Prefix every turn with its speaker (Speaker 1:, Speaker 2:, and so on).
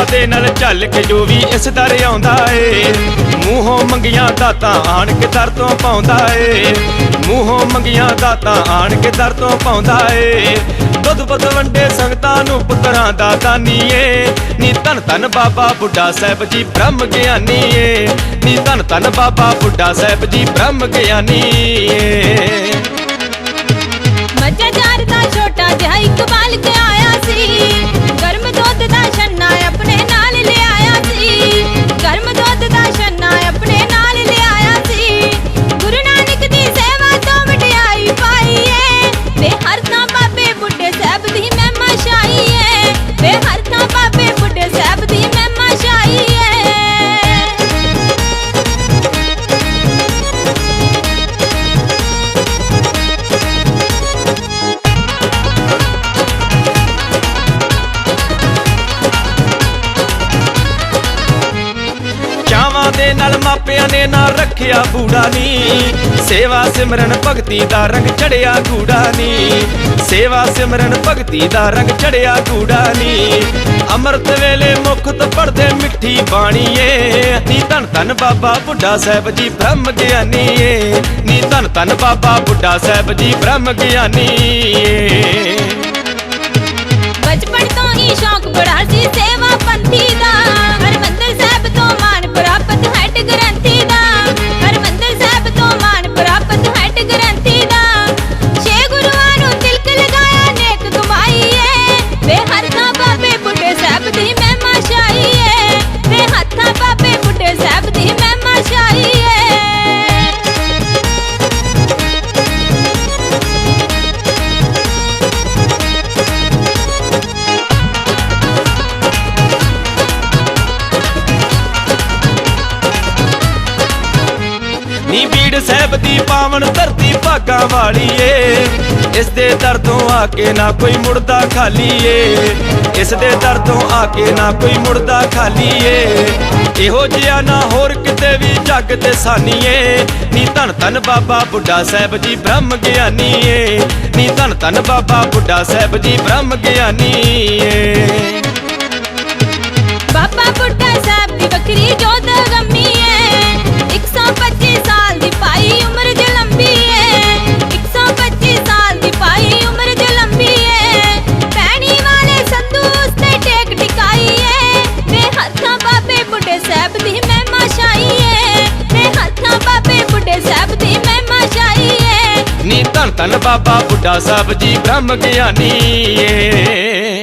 Speaker 1: ਸ਼ਰਧਾ ਨਾਲ ਚੱਲ ਕੇ ਜੋ ਵੀ ਇਸ ਦਰ ਆਉਂਦਾ ਏ। ਮੂੰਹੋਂ ਮੰਗੀਆਂ ਦਾਤਾਂ ਆਣ ਕੇ ਦਰ ਤੋਂ ਪਾਉਂਦਾ ਏ। ਮੂੰਹੋਂ ਮੰਗੀਆਂ ਦਾਤਾਂ ਆਣ ਕੇ ਦਰ ਤੋਂ ਪਾਉਂਦਾ ਏ। ਦੁੱਧ ਬੁੱਧ ਵੰਡੇ ਸੰਗਤਾਂ ਨੂੰ ਪੁੱਤਰਾਂ ਦਾ ਦਾਨੀ ਏ। ਨੀ ਧੰਨ ਧੰਨ ਬਾਬਾ ਬੁੱਢਾ ਸਾਹਿਬ ਜੀ ਬ੍ਰਹਮ ਗਿਆਨੀ ਏ। ਨੀ ਧੰਨ ਧੰਨ ਬਾਬਾ ਬੁੱਢਾ ਸਾਹਿਬ ਜੀ ਬ੍ਰਹਮ ਗਿਆਨੀ ਏ।
Speaker 2: ਮੱਝਾਂ ਚਾਰ ਦਾ ਛੋਟਾ ਜਿਹਾ ਇੱਕ ਬਾਲਕ ਆਇਆ
Speaker 1: ਚਾਵਾਂ ਨਾਲ ਮਾਪਿਆਂ ਨੇ ਨਾ ਰੱਖਿਆ ਬੂੜਾ ਨੀ। ਸੇਵਾ ਸਿਮਰਨ ਭਗਤੀ ਦਾ ਰੰਗ ਚੜਿਆ ਗੂੜਾ ਨੀ। ਸੇਵਾ ਸਿਮਰਨ ਭਗਤੀ ਦਾ ਰੰਗ ਚੜਿਆ ਗੂੜਾ ਨੀ। ਅੰਮ੍ਰਿਤ ਵੇਲੇ ਮੁਖਤ ਪੜਦੇ ਮਿੱਠੀ ਬਾਣੀ ਏ। ਨੀ ਧੰਨ ਧੰਨ ਬਾਬਾ ਬੁੱਢਾ ਸਾਹਿਬ ਜੀ ਬ੍ਰਹਮ ਗਿਆਨੀ ਏ। ਨੀ ਧੰਨ ਧੰਨ ਬਾਬਾ ਬੁੱਢਾ ਸਾਹਿਬ ਜੀ ਬ੍ਰਹਮ ਗਿਆਨੀ ਏ।
Speaker 2: ਬਚਪਨ ਨੀ
Speaker 1: ਬੀੜ ਸਾਹਿਬ ਦੀ ਪਾਵਨ ਧਰਤੀ ਭਾਗਾਂ ਵਾਲੀ ਏ ਇਸ ਦੇ ਦਰ ਤੋਂ ਆ ਕੇ ਨਾ ਕੋਈ ਮੁੜਦਾ ਖਾਲੀ ਏ ਇਸ ਦੇ ਦਰ ਤੋਂ ਆ ਕੇ ਨਾ ਕੋਈ ਮੁੜਦਾ ਖਾਲੀ ਏ ਇਹੋ ਜਿਹਾ ਨਾ ਹੋਰ ਕਿਤੇ ਵੀ ਜੱਗ ਤੇ ਸਾਨੀਏ। ਨੀ ਧਨ ਧਨ ਬਾਬਾ ਬੁੱਢਾ ਸਾਹਿਬ ਜੀ ਬ੍ਰਹਮ ਗਿਆਨੀ ਏ ਨੀ ਧਨ ਧਨ ਬਾਬਾ ਬੁੱਢਾ ਸਾਹਿਬ ਜੀ ਬ੍ਰਹਮ ਗਿਆਨੀ ਏ ਧੰਨ ਧੰਨ ਬਾਬਾ ਬੁੱਢਾ ਸਾਹਿਬ ਜੀ ਬ੍ਰਹਮ ਗਿਆਨੀ ਏ।